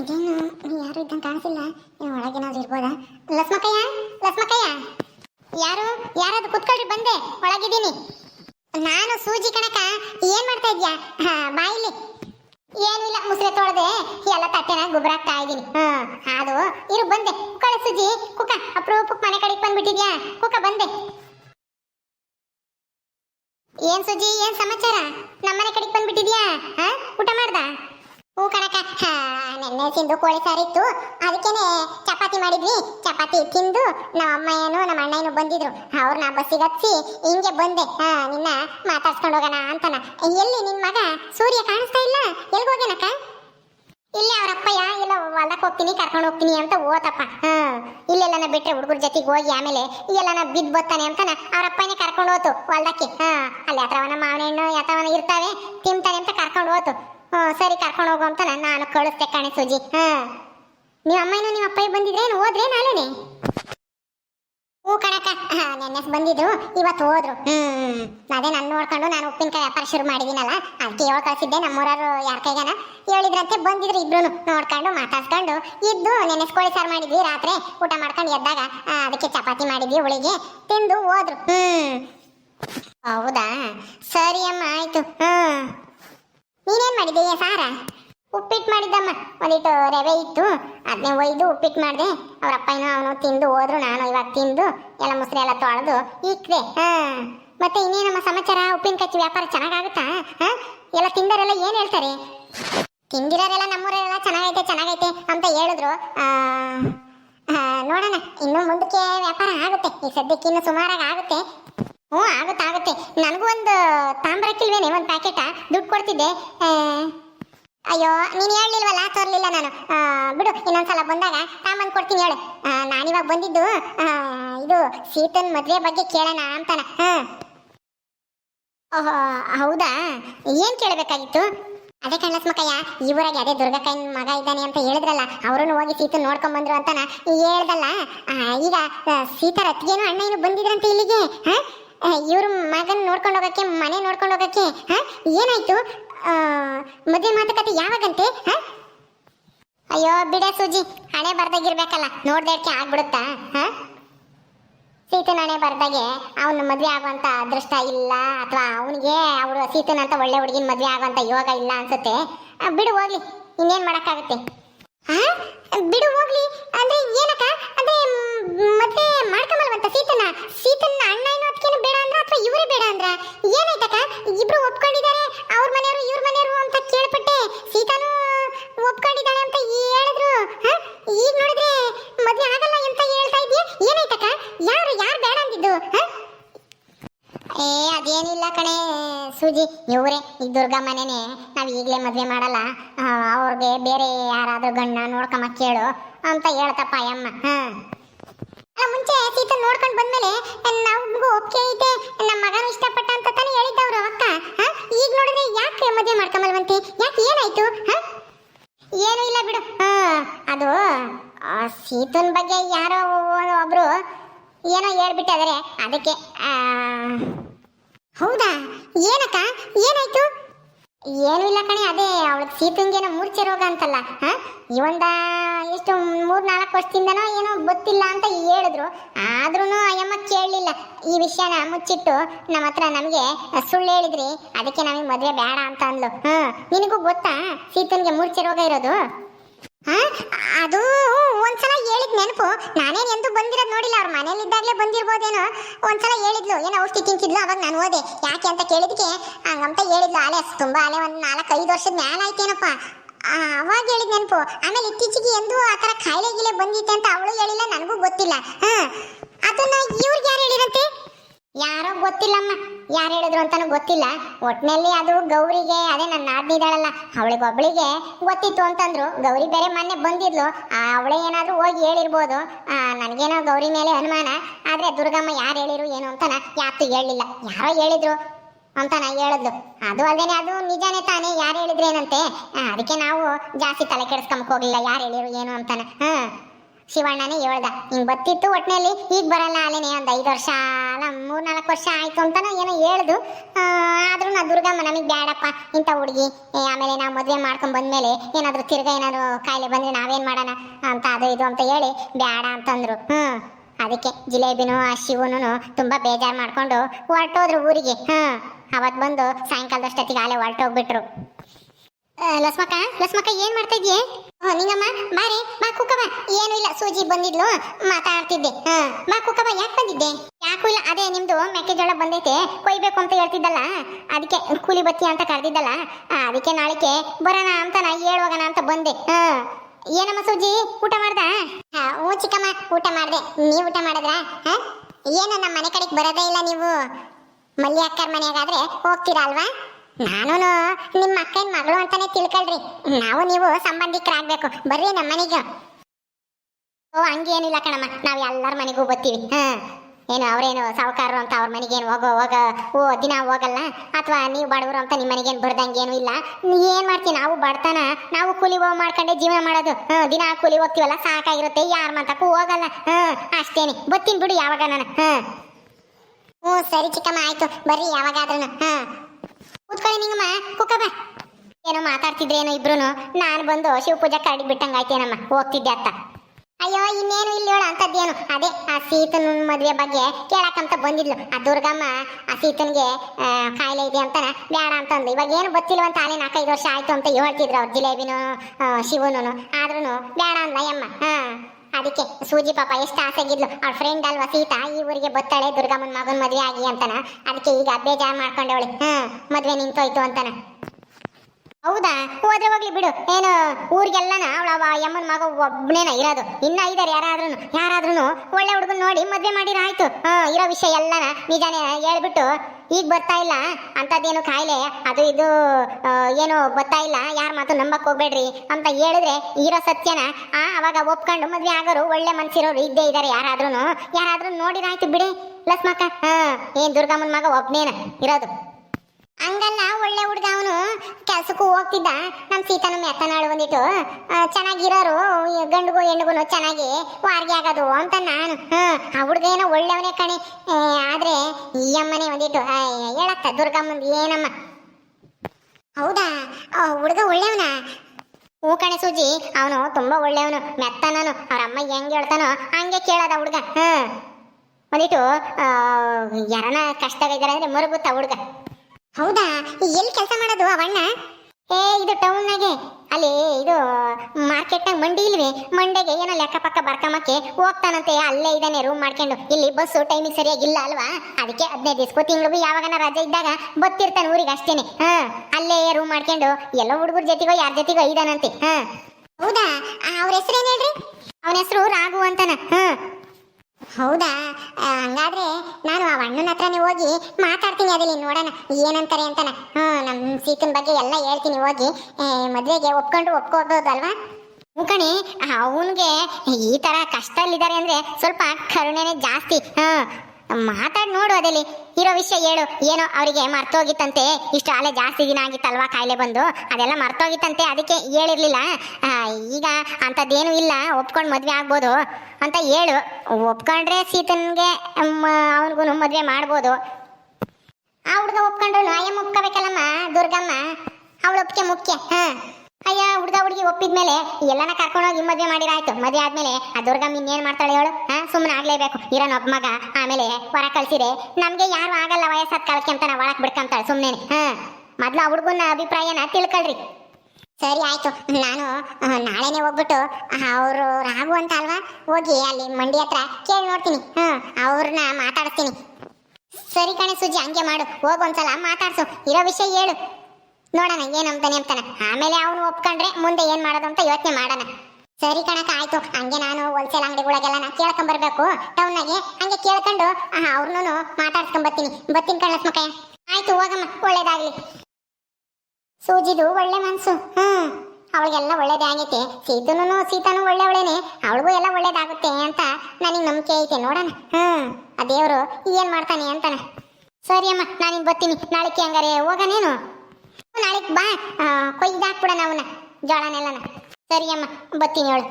ಇದೇನು ಯಾರು ಇದ್ದಂಗೆ ಕಾಣಿಸಿಲ್ಲ. ನೀವು ಒಳಗೇನಾದ್ರು ಇರ್ಬೋದಾ? ಲಸ್ಮಕಯ್ಯ ಲಸ್ಮಕಯ್ಯ ಯಾರು? ಯಾರಾದ್ರು ಕುತ್ಕೊಳ್ರಿ, ಬಂದೆ. ಒಳಗಿದ್ದೀನಿ. ನಾನು ಸೂಜಿ ಕಣಕ, ಏನ್ ಮಾಡ್ತಾ ಇದ್ಯಾ? ಹಾ, ಬಾಯಿಲಿ. ಏನಿಲ್ಲ ಮುಸ್ರೆ ತೊಳೆದೆ. ಎಲ್ಲ ತಟ್ಟೆನ ಗೊಬ್ಬರ ಹಾಕ್ತಾ ಇದ್ದೀನಿ. ಹ್ಮ್ ಅದು. ಇರು, ಬಂದೆ. ಕುಕ್ಕಳೆ ಸೂಜಿ. ಕುಕ್ಕ, ಅಪ್ರೂಪಕ್ಕೆ ಮನೆ ಕಡೆಗೆ ಬಂದ್ಬಿಟ್ಟಿದ್ಯಾ? ಕುಕ್ಕ, ಬಂದೆ. ಏನ್ ಸುಜಿ, ಏನ್ ಸಮಾಚಾರ? ನಮ್ಮನೆ ಕಡೆಗೆ ಬಂದ್ಬಿಟ್ಟಿದ್ಯಾ? ಹಾ, ಊಟ ಮಾಡ್ದ? ಹೂ ಕಣಕ ನೆನ್ನೆ ತಿಂದು ಕೋಳಿ ಸಾರಿತ್ತು ಅದಕ್ಕೇನೆ ಚಪಾತಿ ಮಾಡಿದ್ವಿ. ಚಪಾತಿ ತಿಂದು ನಮ್ಮ ಅಮ್ಮ ಏನು ನಮ್ಮ ಅಣ್ಣ ಏನು ಬಂದಿದ್ರು. ಅವ್ರನ್ನ ಬಸ್ಸಿಗೆ ಹತ್ಸಿ ಹಿಂಗೆ ಬಂದೆ. ನಿನ್ನ ಮಾತಾಡ್ಸ್ಕೊಂಡು ಹೋಗೋಣ ಅಂತನ. ಎಲ್ಲಿ ನಿನ್ನ ಮಗ? ಸೂರ್ಯ ಕಾಣಿಸ್ತಾ ಇಲ್ಲ? ಎಲ್ಲಿ ಹೋಗ್ಯಾನಕ್ಕ? ಇಲ್ಲೇ ಅವ್ರ ಅಪ್ಪಯ್ಯ, ಇಲ್ಲ ಹೊಲಕ್ಕೆ ಹೋಗ್ತೀನಿ, ಕರ್ಕೊಂಡು ಹೋಗ್ತೀನಿ ಅಂತ ಓತಪ್ಪ ಹಾ, ಇಲ್ಲೆಲ್ಲನ ಬಿಟ್ರೆ ಹುಡುಗರ ಜೊತೆಗೆ ಹೋಗಿ ಆಮೇಲೆ ಇಲ್ಲೆಲ್ಲನ ಬಿದ್ದು ಬರ್ತಾನೆ ಅಂತಾನ ಅವ್ರ ಅಪ್ಪನೇ ಕರ್ಕೊಂಡು ಹೋತು ಹೊಲಕ್ಕೆ ಹಾ, ಅಲ್ಲಿ ಅಥವನ ಮಾವಿನ ಹಣ್ಣು ಯಾತವನ ಇರ್ತಾವೆ ತಿಂತಾನೆ ಅಂತ ಕರ್ಕೊಂಡು ಹೋತು. ಹ್ಞೂ ಸರಿ, ಕರ್ಕೊಂಡು ಹೋಗು ಅಂತ ನಾನು ಕಳಿಸ್ತೆ ಕಣೆ ಸುಜಿ. ಹಾ. ನಿಮ್ಮ ಅಮ್ಮನೂ ನಿಮ್ಮ ಅಪ್ಪಯ್ಯ ಬಂದಿದ್ರೇನು? ಹೋದ್ರೆ ನಾಳೆನೆ? ಹೂ ಕಣಕ ಹಾಂ, ನೆನ್ನೆ ಬಂದಿದ್ರು, ಇವತ್ತು ಹೋದ್ರು. ಹ್ಮ್ ಅದೇ ನಾನು ನೋಡ್ಕೊಂಡು ನಾನು ಉಪ್ಪಿನಕಾಯಿ ವ್ಯಾಪಾರ ಶುರು ಮಾಡಿದ್ದೀನಲ್ಲ ಅದಕ್ಕೆ ಹೇಳಿ ಕಳ್ಸಿದ್ದೆ, ನಮ್ಮೂರವರು ಯಾರ ಕೈಗಾನ? ಹೇಳಿದ್ರಂತೆ, ಬಂದಿದ್ರು ಇಬ್ರು ನೋಡ್ಕೊಂಡು ಮಾತಾಡ್ಕೊಂಡು ಇದ್ದು ನೆನೆಸ್ಕೋಳಿ ಸಾರು ಮಾಡಿದ್ವಿ, ರಾತ್ರಿ ಊಟ ಮಾಡ್ಕೊಂಡು ಎದ್ದಾಗ ಅದಕ್ಕೆ ಚಪಾತಿ ಮಾಡಿದ್ವಿ, ಹುಳಿಗೆ, ತಿಂದು ಹೋದ್ರು. ಹ್ಮ್. ಹೌದಾ? ಸರಿ ಅಮ್ಮ, ಆಯ್ತು. ಹ್ಮ್. ನೀನೇನ್ ಮಾಡಿದೀಯ ಸಾರ? ಉಪ್ಪಿಟ್ಟು ಮಾಡಿದ್ದಮ್ಮ. ಒಂದಿಟ್ಟು ರವೆ ಇತ್ತು. ಅದನ್ನೇ ಒಯ್ದು ಉಪ್ಪಿಟ್ಟು ಮಾಡಿದೆ. ಅವ್ರ ಏನೋ ಅವನು ತಿಂದು ಹೋದ್ರು, ನಾನು ಇವಾಗ ತಿಂದು ಎಲ್ಲ ಮುಸ್ರೆ ಎಲ್ಲ ತೊಳೆದು ಇಕ್ಕಿದೆ ಹಾ. ಮತ್ತೆ ಇನ್ನೇನಮ್ಮ ಸಮಾಚಾರ? ಉಪ್ಪಿನಕಾಯಿ ವ್ಯಾಪಾರ ಚೆನ್ನಾಗಾಗುತ್ತಾ? ಹಾ? ಎಲ್ಲ ತಿಂದರೆಲ್ಲ ಏನ್ ಹೇಳ್ತಾರೆ? ತಿಂದಿರೋರೆಲ್ಲ ನಮ್ಮೂರೆಲ್ಲ ಚೆನ್ನಾಗೈತೆ ಚೆನ್ನಾಗೈತೆ ಅಂತ ಹೇಳಿದ್ರು. ನೋಡೋಣ. ಇನ್ನು ಮುಂದಕ್ಕೆ ವ್ಯಾಪಾರ ಆಗುತ್ತೆ. ಈ ಸದ್ಯಕ್ಕೆ ಇನ್ನು ಸುಮಾರಾಗಿ ಆಗುತ್ತೆ. ಹ್ಞೂ, ಆಗುತ್ತೆ ಆಗುತ್ತೆ. ನನಗೂ ಒಂದು ತಾಮ್ರಕ್ಕಿಲ್ವೇನೆ ಒಂದು ಪ್ಯಾಕೆಟ ದುಡ್ಡು ಕೊಡ್ತಿದ್ದೆ. ಅಯ್ಯೋ, ನೀನು ಹೇಳಲಿಲ್ವಲ್ಲ? ತೋರ್ಲಿಲ್ಲ ನಾನು. ಬಿಡು, ಇನ್ನೊಂದ್ಸಲ ಬಂದಾಗ ತಾಂಬಂದು ಕೊಡ್ತೀನಿ ಹೇಳು. ನಾನಿವಾಗ ಬಂದಿದ್ದು ಇದು ಸೀತನ್ ಮದುವೆ ಬಗ್ಗೆ ಕೇಳೋಣ ಅಂತಾನ. ಹಾಂ. ಓಹೋ, ಹೌದಾ? ಏನು ಕೇಳಬೇಕಾಗಿತ್ತು? ಅದೇ ಕಣ್ಣಸ್ಮಕ್ಕಯ್ಯ ಈ ಊರಾಗೆ ಅದೇ ದುರ್ಗಕ್ಕಯ್ಯನ ಮಗ ಇದ್ದಾನೆ ಅಂತ ಹೇಳಿದ್ರಲ್ಲ, ಅವರನ್ನು ಹೋಗಿ ಸೀತನ್ ನೋಡ್ಕೊಂಡ್ ಬಂದ್ರು ಅಂತಾನ ಹೇಳ್ದಲ್ಲ ಈಗ ಸೀತಾರ ಅತ್ತಿಗೇನು ಅಣ್ಣ ಏನು ಬಂದಿದ್ರಂತೆ ಇಲ್ಲಿಗೆ, ಹಾ? ಇವ್ರ ಮಗನ್ ನೋಡ್ಕೊಂಡು ಹೋಗಕ್ಕೆ, ಮನೆ ನೋಡ್ಕೊಂಡು ಹೋಗಕ್ಕೆ ಏನಾಯ್ತು? ಮದುವೆ ಮಾತುಕತೆ ಯಾವಾಗಂತೆ ಅಯ್ಯೋ, ಬಿಡ ಸೂಜಿ, ಹಣೆ ಬರ್ದಾಗಿರ್ಬೇಕಲ್ಲ ನೋಡ್ದಕ್ಕೆ ಆಗ್ಬಿಡುತ್ತಾ ಸೀತನ ಹಣೆ ಬರ್ದಾಗೆ ಅವನ ಮದ್ವೆ ಆಗುವಂತ ಅದೃಷ್ಟ ಇಲ್ಲ, ಅಥವಾ ಅವನಿಗೆ ಅವಳು ಸೀತನ ಅಂತ ಒಳ್ಳೆ ಹುಡುಗಿನ ಮದ್ವೆ ಆಗುವಂತ ಯೋಗ ಇಲ್ಲ ಅನ್ಸುತ್ತೆ. ಬಿಡು, ಹೋಗ್ಲಿ, ಇನ್ನೇನ್ ಮಾಡಕ್ಕಾಗುತ್ತೆ? ಬಿಡು, ಹೋಗ್ಲಿ, ಅಂದ್ರೆ ಮ್, ಮದ್ವೆ ಮಾಡ್ಕೊಂಬಲ್ವಂತ ಸೀತನ ಸೀತನ ಅಣ್ಣ ಏನೋ ಅದಕ್ಕೇನು ಬೇಡ ಅಂದ್ರ ಅಥವಾ ಇವರೇ ಬೇಡ ಅಂದ್ರ ಏನಾಯ್ತಕ್ಕ ಇಬ್ರು ಒಪ್ಕೊಂಡಿದ್ದಾರೆ ಅವ್ರ ಮನೆಯವರು ಇವ್ರ ಮನೆಯವರು ಅಂತ ಕೇಳ್ಪಟ್ಟೆ ಸೀತಾನು ಒಪ್ಕೊಂಡಿದ್ದಾಳೆ ಅಂತ ಹೇಳಿದ್ರು ಹಾ ಈಗ ನೋಡಿದ್ರೆ ಮದ್ವೆ ಆಗಲ್ಲ ಅಂತ ಹೇಳ್ತಾ ಇದ್ಯಾ ಏನಾಯ್ತಕ್ಕ ಯಾರು ಯಾರು ಬೇಡ ಅಂದಿದ್ದು ಹಾ ಏ, ಅದೇನಿಲ್ಲ ಕಣೆ. ಸೂಜಿ ಇವರೇ ಈ ದುರ್ಗಾ ಮನೆನೇ. ನಾವು ಈಗಲೇ ಮದುವೆ ಮಾಡಲ್ಲ. ಅವ್ರಿಗೆ ಬೇರೆ ಯಾರಾದರೂ ಗಂಡ ನೋಡ್ಕೊಂಬ ಕೇಳು ಅಂತ ಹೇಳ್ತಪ್ಪ ಅಮ್ಮ ಹಾ. ಮುಂಚೆ ಸೀತ ನೋಡ್ಕೊಂಡು ಬಂದ್ಮೇಲೆ ನಮಗೂ ಒಪ್ಪಿಗೆ ಐತೆ ನಮ್ಮ ಮಗನ ಇಷ್ಟಪಟ್ಟ ಅಂತ ತಾನೇ ಹೇಳಿದ್ದವ್ರು ಅಕ್ಕ. ಈಗ ನೋಡಿದ್ರೆ ಯಾಕೆ ಮದುವೆ ಮಾಡ್ಕೊಂಬಲ್ವಂತೆ? ಯಾಕೆ ಏನಾಯ್ತು? ಏನೂ ಇಲ್ಲ ಬಿಡು. ಅದು ಸೀತನ್ ಬಗ್ಗೆ ಯಾರೋ ಒಬ್ರು ಏನೋ ಹೇಳ್ಬಿಟ್ಟಿದ್ದಾರೆ ಅದಕ್ಕೆ ಹೌದಾ? ಏನಕ್ಕ? ಏನಾಯ್ತು? ಏನು ಇಲ್ಲ ಕಣೆ, ಅದೇ ಅವಳಿಗೆ ಸೀತಂಗೇನೋ ಮೂರ್ಛೆ ರೋಗ ಅಂತಲ್ಲ ಒಂದ ಎಷ್ಟು ಮೂರ್ ನಾಲ್ಕು ವರ್ಷದಿಂದನೋ ಏನೋ ಗೊತ್ತಿಲ್ಲ ಅಂತ ಹೇಳಿದ್ರು. ಆದ್ರೂ ಅಯ್ಯಮ್ಮ ಕೇಳಲಿಲ್ಲ. ಈ ವಿಷಯನ ಮುಚ್ಚಿಟ್ಟು ನಮ್ಮ ಹತ್ರ ನಮಗೆ ಸುಳ್ಳು ಹೇಳಿದ್ರಿ. ಅದಕ್ಕೆ ನಮಗೆ ಮದುವೆ ಬೇಡ ಅಂತ ಅಂದ್ಲು. ಹ್ಮ್ ನಿನಗೂ ಗೊತ್ತಾ ಸೀತನ್ಗೆ ಮೂರ್ಛೆ ರೋಗ ಇರೋದು? ಹಾ? ಅದು ಒಂದ್ಸಲ ಹೇಳಿದ್ ನೆನಪು ನಾನೇನು ಎಂದೂ ಬಂದಿರೋದು ನೋಡಿಲ್ಲ, ಅವ್ರ ಮನೇಲಿ ಇದ್ದಾಗ್ಲೇ ಬಂದಿರ್ಬೋದೇನೋ. ಒಂದ್ಸಲ ಹೇಳಿದ್ಲು, ಏನೋ ಔಷಧಿ ತಿಂತಿದ್ಲು, ಅವಾಗ ನಾನು ಓದೆ ಯಾಕೆ ಅಂತ ಕೇಳಿದಕ್ಕೆ ಹಂಗಂತ ಹೇಳಿದ್ಲು ಆಲೆ ತುಂಬಾ ಆಲೆ ಒಂದು ನಾಲ್ಕು ಐದು ವರ್ಷದ ಮ್ಯಾಲ ಆಯ್ತೇನಪ್ಪ. ಅವಾಗ ಹೇಳಿದ್ ನೆನಪು. ಆಮೇಲೆ ಇತ್ತೀಚೆಗೆ ಎಂದೂ ಆ ಥರ ಕಾಯಿಲೆ ಗೀಲೆ ಬಂದಿತ್ತೆ ಅಂತ ಅವಳು ಹೇಳಿಲ್ಲ, ನನಗೂ ಗೊತ್ತಿಲ್ಲ. ಹಾಂ ಅದನ್ನ ಇವ್ರಿಗೆ ಯಾರು ಹೇಳಿರಂತೆ? ಯಾರೋ ಗೊತ್ತಿಲ್ಲಮ್ಮ. ಯಾರು ಹೇಳಿದ್ರು ಅಂತಾನು ಗೊತ್ತಿಲ್ಲ. ಒಟ್ನಲ್ಲಿ ಅದು ಗೌರಿಗೆ, ಅದೇ ನನ್ನ ನಾದ್ನಿದಾಳಲ್ಲ ಅವಳಿಗೆ ಒಬ್ಳಿಗೆ ಗೊತ್ತಿತ್ತು ಅಂತಂದ್ರು. ಗೌರಿ ಬೇರೆ ಮೊನ್ನೆ ಬಂದಿದ್ಲು. ಅವಳೇ ಏನಾದ್ರೂ ಹೋಗಿ ಹೇಳಿರ್ಬೋದು. ನನಗೇನೋ ಗೌರಿ ಮೇಲೆ ಅನುಮಾನ. ಆದ್ರೆ ದುರ್ಗಮ್ಮ ಯಾರು ಹೇಳಿರು ಏನು ಅಂತಾನ ಯಾತು ಹೇಳಿಲ್ಲ ಯಾರೋ ಹೇಳಿದ್ರು ಅಂತಾನ ಹೇಳಿದ್ಲು. ಅದು ಅಲ್ಲದೇನೆ ಅದು ನಿಜಾನೇ ತಾನೇ. ಯಾರು ಹೇಳಿದ್ರೇನಂತೆ? ಅದಕ್ಕೆ ನಾವು ಜಾಸ್ತಿ ತಲೆ ಕೆಡಿಸ್ಕೊಂಬಕ್ ಹೋಗ್ಲಿಲ್ಲ. ಯಾರು ಹೇಳಿರು ಏನು ಅಂತಾನ? ಹಾ ಶಿವಣ್ಣನೇ ಹೇಳ್ದ, ಹಿಂಗ್ ಬತ್ತಿತ್ತು ಒಟ್ನಲ್ಲಿ, ಈಗ ಬರಲ್ಲ ಅಲ್ಲೇನೆ ಒಂದ್ ಐದು ವರ್ಷ ಅಲ್ಲ, ಮೂರ್ ನಾಲ್ಕು ವರ್ಷ ಆಯ್ತು ಅಂತಾನೂ ಏನೋ ಹೇಳ್ದು ಆದ್ರೂ ನಾ ದುರ್ಗಮ್ಮ ನಮಗ್ ಬೇಡಪ್ಪ ಇಂಥ ಹುಡುಗಿ ಆಮೇಲೆ ನಾವು ಮದುವೆ ಮಾಡ್ಕೊಂಡ್ ಬಂದ್ಮೇಲೆ ಏನಾದ್ರು ತಿರ್ಗ ಏನಾದ್ರು ಕಾಯಿಲೆ ಬಂದ್ರೆ ನಾವೇನ್ ಮಾಡೋಣ? ಅಂತ ಅದು ಇದು ಅಂತ ಹೇಳಿ ಬೇಡ ಅಂತಂದ್ರು. ಹ್ಮ್, ಅದಕ್ಕೆ ಜಿಲೇಬಿನು, ಆ ಶಿವನು ತುಂಬಾ ಬೇಜಾರ್ ಮಾಡ್ಕೊಂಡು ಹೊರಟೋದ್ರು ಊರಿಗೆ. ಹ್ಮ್, ಅವತ್ ಬಂದು ಸಾಯಂಕಾಲದಷ್ಟೊತ್ತಿಗೆ ಆಲೆ ಹೊರಟೋಗ್ಬಿಟ್ರು. ಲಸ್ಮಕ್ಕ ಲಸ್ಮಕ್ಕ ಏನ್ ಮಾಡ್ತಾ ಇದೀಯ? ಹ್ಮ್, ನಿಂಗಮ್ಮ ಬಾರಿ ಬಾ ಕುಕ್ಕವ ಏನು ಇಲ್ಲ ಸೂಜಿ ಬಂದಿದ್ಲು ಮಾತಾಡ್ತಿದ್ದೆ. ಹಾ ಬಾ ಕುಕ್ಕವ ಯಾಕೆ ಬಂದಿದ್ದೆ? ಯಾಕೂ ಇಲ್ಲ ಅದೇ ನಿಮ್ದು ಮೆಕ್ಕೆಜೋಳ ಬಂದೈತೆ ಕೊಯ್ಬೇಕು ಅಂತ ಹೇಳ್ತಿದ್ದಲ್ಲ? ಅದಕ್ಕೆ ಕೂಲಿ ಬತ್ತಿ ಅಂತ ಕರೆದಿದ್ದಲ್ಲ? ಅದಕ್ಕೆ ನಾಳಿಕೆ ಬರೋಣ ಅಂತ ನಾ ಹೇಳುವಾಗಣ ಅಂತ ಬಂದೆ. ಹಾ. ಏನಮ್ಮ ಸೂಜಿ ಊಟ ಮಾಡ್ದ? ಹ್ಞೂ ಚಿಕ್ಕಮ್ಮ ಊಟ ಮಾಡ್ದೆ. ನೀವು ಊಟ ಮಾಡಿದ್ರಾ? ಹಾ? ಏನು ನಮ್ಮ ಮನೆ ಕಡೆಗೆ ಬರೋದೇ ಇಲ್ಲ ನೀವು. ಮಲ್ಲಿ ಅಕ್ಕರ ಮನೆಯಾಗಾದ್ರೆ ಹೋಗ್ತೀರಾ ಅಲ್ವಾ? ನಾನು ನಿಮ್ಮ ಅಕ್ಕನ ಮಗಳು ಅಂತಾನೆ ತಿಳ್ಕೊಳ್ರಿ. ನಾವು ನೀವು ಸಂಬಂಧಿಕರಾಗ್ಬೇಕು. ಬರ್ರಿ ನಮ್ಮ ಮನೆಗೆ. ಓ, ಹಂಗೇನಿಲ್ಲ ಕಣಮ್ಮ. ನಾವು ಎಲ್ಲರ ಮನೆಗೂ ಬರ್ತೀವಿ. ಹ. ಏನು, ಅವ್ರೇನು ಸಾವುಕಾರರು ಅಂತ ಅವ್ರ ಮನೆಗೇನು ಹೋಗೋ, ಹೋಗ, ಓ, ದಿನ ಹೋಗಲ್ಲ? ಅಥವಾ ನೀವು ಬಡವರು ಅಂತ ನಿಮ್ಮ ಮನೆಗೇನು ಬರ್ದಂಗೇನು ಇಲ್ಲ? ಏನು ಮಾಡ್ತೀವಿ? ನಾವು ಬಡತನ, ನಾವು ಕೂಲಿ ಹೋಗಿ ಮಾಡ್ಕೊಂಡೆ ಜೀವನ ಮಾಡೋದು. ಹಾಂ, ದಿನ ಕೂಲಿ ಹೋಗ್ತೀವಲ್ಲ, ಸಾಕಾಗಿರುತ್ತೆ. ಯಾರ ಮಂತಕ್ಕೂ ಹೋಗಲ್ಲ. ಹಾಂ, ಅಷ್ಟೇನೆ. ಬರ್ತೀನಿ ಬಿಡು ಯಾವಾಗ ನಾನು. ಹಾ. ಹ್ಞೂ, ಸರಿ ಚಿಕ್ಕಮ್ಮ, ಆಯ್ತು. ಬರ್ರಿ ಯಾವಾಗಾದ್ರೂ ಹಾ. ಕೂತ್ಕೊಳ್ಳಿ ನಿಂಗಮ್ಮ ಏನೋ ಮಾತಾಡ್ತಿದ್ದೆ ಏನೋ ಮಾತಾಡ್ತಿದ್ರೇನೋ ಇಬ್ರು ನಾನು ಬಂದು ಶಿವ ಪೂಜಾ ಕರಡಿ ಬಿಟ್ಟಂಗಾಯ್ತೇನಮ್ಮ ಹೋಗ್ತಿದ್ದೆ ಅತ್ತ. ಅಯ್ಯೋ, ಇನ್ನೇನು ಇಲ್ಲಿ ಹೇಳ ಅಂತದ್ದೇನು. ಅದೇ, ಆ ಸೀತನ ಮದುವೆ ಬಗ್ಗೆ ಕೇಳಕ್ಕಂತ ಬಂದಿದ್ಲು. ಆ ದುರ್ಗಮ್ಮ, ಆ ಸೀತನ್ಗೆ ಕಾಯಿಲೆ ಇದೆ ಅಂತ ಬೇಡ ಅಂತಂದು ಇವಾಗ ಏನು ಗೊತ್ತಿಲ್ವಂತ ಅಲ್ಲಿ ನಾಲ್ಕೈದು ವರ್ಷ ಆಯ್ತು ಅಂತ ಹೇಳ್ತಿದ್ರು ಅವ್ರು ಜಿಲೇಬಿನೂ ಶಿವನೂ ಆದ್ರೂ ಬೇಡ ಅಂದ್ಲ ಯಮ್ಮ ಹಾ. ಅದಕ್ಕೆ ಸೂಜಿ ಪಾಪ ಎಷ್ಟು ಆಸೆಗಿದ್ಲು. ಅವ್ರ ಫ್ರೆಂಡ್ ಅಲ್ವಾ ಸೀತಾ? ಈ ಊರಿಗೆ ಬತ್ತಾಳೆ, ದುರ್ಗಮ್ಮನ ಮಗನ ಮದುವೆ ಆಗಿ ಅಂತಾನ. ಅದಕ್ಕೆ ಈಗ ಬೇಜಾರು ಮಾಡ್ಕೊಂಡವಳೆ. ಹಾ ಮದುವೆ ನಿಂತೋಯ್ತು ಅಂತಾನ. ಹೌದಾ? ಹೋದ್ರೆ ಹೋಗ್ಲಿ ಬಿಡು. ಏನು, ಊರಿಗೆಲ್ಲನ ಅವಳ ಯಮ್ಮನ ಮಗ ಒಬ್ಬನೇನ ಇರೋದು. ಇನ್ನ ಇದಾರೆ ಯಾರಾದ್ರೂ ಯಾರಾದ್ರೂ ಒಳ್ಳೆ ಹುಡುಗನ್ ನೋಡಿ ಮದ್ವೆ ಮಾಡಿರ ಆಯ್ತು. ಹಾ ಇರೋ ವಿಷಯ ಎಲ್ಲನ ನಿಜಾನೇ ಹೇಳ್ಬಿಟ್ಟು ಈಗ ಬರ್ತಾ ಇಲ್ಲ ಅಂತದೇನು ಕಾಯಿಲೆ? ಅದು ಇದು ಏನು ಬರ್ತಾ ಇಲ್ಲ? ಯಾರ ಮಾತು ನಂಬಕ್ ಹೋಗ್ಬೇಡ್ರಿ ಅಂತ ಹೇಳಿದ್ರೆ ಇರೋ ಸತ್ಯನ, ಆ, ಅವಾಗ ಒಪ್ಕೊಂಡು ಮದ್ವೆ ಆಗೋರು ಒಳ್ಳೆ ಮನ್ಸಿರೋರು ಇದ್ದೇ ಇದ್ದಾರೆ ಯಾರಾದ್ರೂ ಯಾರಾದ್ರೂ ನೋಡಿರಾಯ್ತು ಬಿಡಿ ಲಸ್ಮಕ್ಕ. ಹಾ, ಏನ್ ದುರ್ಗಮ್ಮನ ಮಗ ಒಬ್ನೇನ ಇರೋದು. ಹಂಗಲ್ಲ. ಕೆಲ್ಸಕ್ಕೂ ಹೋಗ್ತಿದ್ದ? ನಮ್ಮ ಸೀತನ ಮೆತ್ತನಾಳು ಆ, ಚೆನ್ನಾಗಿರೋರು ಗಂಡಿಗೂ ಚೆನ್ನಾಗಿ ವಾರ್ಗೆ ಆಗೋದು ಅಂತ ನಾನು. ಆ ಹುಡುಗ ಏನೋ ಒಳ್ಳೆಯವನೇ ಕಣೆ. ಆದರೆ ಈ ಅಮ್ಮನೇ ಬಂದಿತ್ತು. ಹೇಳತ್ತ ದುರ್ಗಮ್ಮಂದ್ ಏನಮ್ಮ? ಹೌದಾ? ಹುಡುಗ ಒಳ್ಳೆಯವನ? ಹೂ ಕಣೆ ಸೂಜಿ ಅವನು ತುಂಬಾ ಒಳ್ಳೆಯವನು ಮೆತ್ತನನು. ಅವ್ರ ಅಮ್ಮ ಹೆಂಗೆ ಹೇಳ್ತಾನೋ ಹಂಗೆ ಕೇಳದ ಹುಡುಗ. ಹ್ಮ್. ಬಂದಿಟ್ಟು ಯಾರನ ಕಷ್ಟವಿದ್ದಾರೆ ಅಂದ್ರೆ ಮರುಗುತ್ತ ಹುಡುಗ. ಹೌದಾ? ಎಲ್ಲಿ ಕೆಲಸ ಮಾಡೋದು ಅವಣ್ಣ? ಏ, ಇದು ಟೌನ್ನಾಗೆ ಅಲ್ಲಿ ಇದು ಮಾರ್ಕೆಟ್ನಾಗ ಮಂಡಿ ಇಲ್ವೇ? ಮಂಡೆಗೆ ಏನೋ ಲೆಕ್ಕ ಪಕ್ಕ ಬರ್ಕಮಕ್ಕೆ ಹೋಗ್ತಾನಂತೆ. ಅಲ್ಲೇ ಇದ್ದಾನೆ ರೂಮ್ ಮಾಡ್ಕೊಂಡು. ಇಲ್ಲಿ ಬಸ್ಸು ಟೈಮಿಗೆ ಸರಿಯಾಗಿಲ್ಲ ಅಲ್ವಾ? ಅದಕ್ಕೆ ಹದಿನೈದು ದಿವಸಕ್ಕೂ ತಿಂಗಳು ಯಾವಾಗನ ರಜೆ ಇದ್ದಾಗ ಬತ್ತಿರ್ತಾನೆ ಊರಿಗೆ ಅಷ್ಟೇನೆ. ಹಾ, ಅಲ್ಲೇ ರೂಮ್ ಮಾಡ್ಕೊಂಡು ಎಲ್ಲ ಹುಡುಗರ ಜೊತೆಗೋ, ಯಾರ ಜೊತೆಗೋ ಇದಾನಂತೆ. ಹಾ. ಹೌದಾ? ಅವ್ರ ಏನು ಹೇಳ್ರಿ? ಅವನ ಹೆಸರು ರಾಘು ಅಂತಾನ. ಹಾ. ಹೌದಾ? ಹಂಗಾದ್ರೆ ನಾನು ಆ ಅಣ್ಣನ ಹತ್ರನೇ ಹೋಗಿ ಮಾತಾಡ್ತೀನಿ ಅದಲ್ಲಿ ನೋಡೋಣ. ಏನಂತಾರೆ ಅಂತಾನ. ಹ್ಞೂ ನಮ್ಮ ಸೀತನ ಬಗ್ಗೆ ಎಲ್ಲ ಹೇಳ್ತೀನಿ, ಹೋಗಿ. ಮದುವೆಗೆ ಒಪ್ಕೊಂಡು ಒಪ್ಕೋಬೋದಲ್ವಾ? ಕಣಿ, ಅವನಿಗೆ ಈ ತರ ಕಷ್ಟದಲ್ಲಿದ್ದಾರೆ ಅಂದ್ರೆ ಸ್ವಲ್ಪ ಕರುಣೆನೇ ಜಾಸ್ತಿ. ಹಾ ಮಾತಾಡ್ ನೋಡು ಅದೇಲಿ ಇರೋ ವಿಷಯ ಹೇಳು. ಏನೋ ಅವರಿಗೆ ಮರ್ತೋಗಿತ್ತಂತೆ. ಇಷ್ಟು ಅಲ್ಲೇ ಜಾಸ್ತಿ ದಿನ ಆಗಿತ್ತಲ್ವಾ ಕಾಯಿಲೆ ಬಂದು? ಅದೆಲ್ಲ ಮರ್ತೋಗಿತ್ತಂತೆ, ಅದಕ್ಕೆ ಹೇಳಿರ್ಲಿಲ್ಲ. ಈಗ ಅಂಥದ್ದೇನು ಇಲ್ಲ. ಒಪ್ಕೊಂಡು ಮದುವೆ ಆಗ್ಬೋದು ಅಂತ ಹೇಳು. ಒಪ್ಕೊಂಡ್ರೆ ಸೀತನ್ಗೆ ಅವನಿಗೂ ಮದುವೆ ಮಾಡ್ಬೋದು. ಆ ಹುಡುಗ ಒಪ್ಕೊಂಡ್ರು ಅಯ್ಯಮ್ಮ ಒಪ್ಕೋಬೇಕಲ್ಲಮ್ಮ, ದುರ್ಗಮ್ಮ? ಅವಳು ಒಪ್ಪಿಗೆ ಮುಖ್ಯ ಹಾ ಅಯ್ಯ, ಹುಡುಗ ಹುಡುಗಿ ಒಪ್ಪಿದ್ಮೇಲೆ ಕರ್ಕೊಂಡು ಕರ್ಕೊಂಡೋಗಿ ಮದ್ವೆ ಮಾಡಿರಾಯ್ತು ಮದ್ವೆ ಆದ್ಮೇಲೆ ಆ ದುರ್ಗಮ್ಮ ಇನ್ನೇನ್ ಮಾಡ್ತಾಳೆ ಹೇಳು? ಹಾ ಸುಮ್ಮನೆ ಆಗ್ಲೇಬೇಕು. ಇರೋನ್ ಒಬ್ಬ ಮಗ, ಆಮೇಲೆ ಹೊರ ಕಳ್ಸಿರೆ ನಮ್ಗೆ ಯಾರು ಆಗಲ್ಲ ವಯಸ್ಸಾದ ಕಾಲಕ್ಕೆ ಅಂತ ನಾವು ಒಳಕ್ ಬಿಡ್ಕೊಂತಾಳೆ ಸುಮ್ಮನೆ ಹಾ, ಮೊದ್ಲು ಆ ಹುಡುಗನ ಅಭಿಪ್ರಾಯನ ತಿಳ್ಕೊಳ್ರಿ. ಸರಿ, ಆಯ್ತು. ನಾನು ನಾಳೆನೆ ಹೋಗ್ಬಿಟ್ಟು ಅವರು ರಾಘು ಅಂತ ಅಲ್ವಾ? ಹೋಗಿ ಅಲ್ಲಿ ಮಂಡಿ ಹತ್ರ ಕೇಳಿ ನೋಡ್ತೀನಿ. ಹಾ ಅವ್ರನ್ನ ಮಾತಾಡ್ತೀನಿ ಸರಿ ಕಣೆ ಸುಜಿ, ಹಂಗೆ ಮಾಡು. ಹೋಗ್ ಒಂದ್ಸಲ ಮಾತಾಡ್ಸು. ಇರೋ ವಿಷಯ ಹೇಳು. ನೋಡೋಣ, ಏನು ಅಂತಾನೆ ಆಮೇಲೆ ಅವನು ಒಪ್ಕೊಂಡ್ರೆ ಮುಂದೆ ಏನು ಮಾಡೋದು ಅಂತ ಯೋಚನೆ ಮಾಡೋಣ. ಸರಿ ಕಣಕ ಆಯ್ತು. ಹಂಗೆ ನಾನು ಹೋಲ್ಸೇಲ್ ಅಂಗಡಿಗಳಿಗೆಲ್ಲ ನಾನು ಕೇಳ್ಕೊಂಬರ್ಬೇಕು ಟೌನಾಗೆ ಹಂಗೆ ಕೇಳ್ಕೊಂಡು ಅವ್ರನ್ನೂ ಮಾತಾಡ್ಸ್ಕೊಂಡ್ ಬರ್ತೀನಿ. ಬರ್ತೀನಿ ಕಣಸ್ಮಕ ಆಯ್ತು, ಹೋಗಮ್ಮ. ಒಳ್ಳೇದಾಗ್ಲಿ. ಸೂಜಿದು ಒಳ್ಳೆ ಮನಸ್ಸು ಹ್ಮ್. ಅವಳಿಗೆಲ್ಲ ಒಳ್ಳೇದೇ ಆಗೈತೆ. ಸೀತನೂ ಸೀತಾನು ಒಳ್ಳೆವಳೇನೆ ಅವಳಿಗೂ ಎಲ್ಲ ಒಳ್ಳೇದಾಗುತ್ತೆ ಅಂತ ನನಗೆ ನಂಬಿಕೆ ಐತೆ. ನೋಡೋಣ. ಹ್ಮ್. ಆ ದೇವ್ರು ಏನು ಮಾಡ್ತಾನೆ ಅಂತಾನೆ. ಸರಿ ಅಮ್ಮ, ನಾನಿನ್ ಬರ್ತೀನಿ. ನಾಳೆಗೆ ಹಂಗಾರೆ ಹೋಗನೇನು ನಾಳೆಗೆ ಬಾ ಕೊಯ್ದಾಕ್ಬಿಡ ಅವನ್ನ, ಜೋಳನೆಲ್ಲನ. ಸರಿ ಅಮ್ಮ ಬತ್ತೀನಿ ಅವಳು.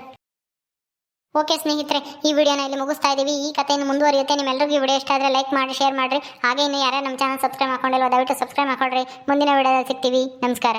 ಓಕೆ ಸ್ನೇಹಿತರೆ, ಈ ವಿಡಿಯೋನ ಇಲ್ಲಿ ಮುಗಿಸ್ತಾ ಇದ್ದೀವಿ ಈ ಕಥೆಯನ್ನು ಮುಂದುವರಿಯುತ್ತೆ. ನಿಮ್ಮೆಲ್ಲರಿಗೂ ಈ ವಿಡಿಯೋ ಇಷ್ಟ ಆದರೆ ಲೈಕ್ ಮಾಡಿ, ಶೇರ್ ಮಾಡಿರಿ. ಹಾಗೆ ಇನ್ನು ಯಾರ್ಯಾರು ನಮ್ಮ ಚಾನಲ್ ಸಬ್ಸ್ಕ್ರೈಬ್ ಮಾಡ್ಕೊಂಡಿಲ್ಲ ದಯವಿಟ್ಟು ಸಬ್ಸ್ಕ್ರೈಬ್ ಮಾಡ್ಕೊಳ್ರಿ. ಮುಂದಿನ ವಿಡಿಯೋದಲ್ಲಿ ಸಿಗ್ತೀವಿ. ನಮಸ್ಕಾರ.